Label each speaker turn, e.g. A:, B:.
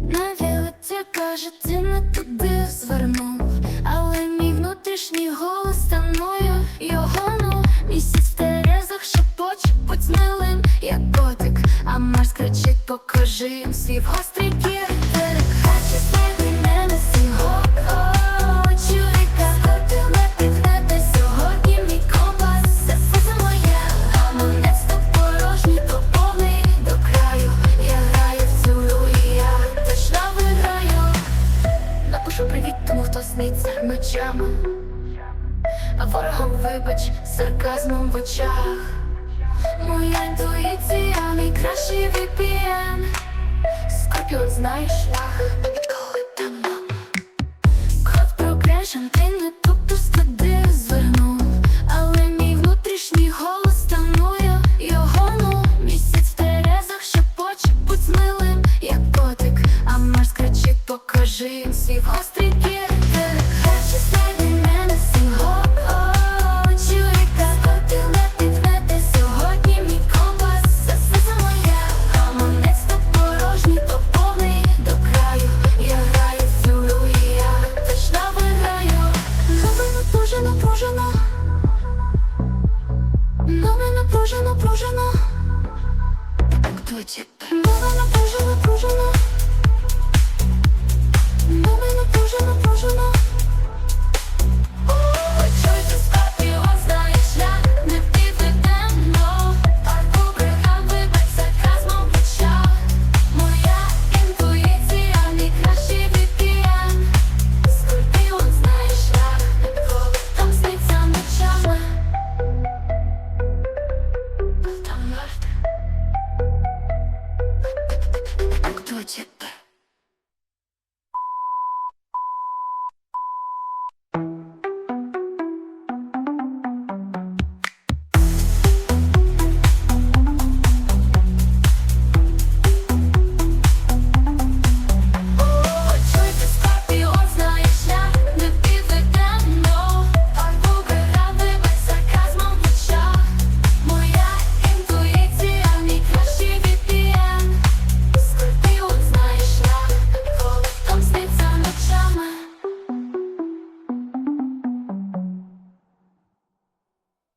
A: Навілиця каже, ти не туди звернув, але мій внутрішній голос та мною його ну Місяць в терезах шепоче, будь милим, як котик, а Марс кричить, покажи їм свій гострий кір. Тому, хто сниться мечами, а ворогом вибач сарказмом в очах. Моя інтуїція найкращий VPN Скорпіон знає шлях. Коли там Код прогрешен, ти не Ходять.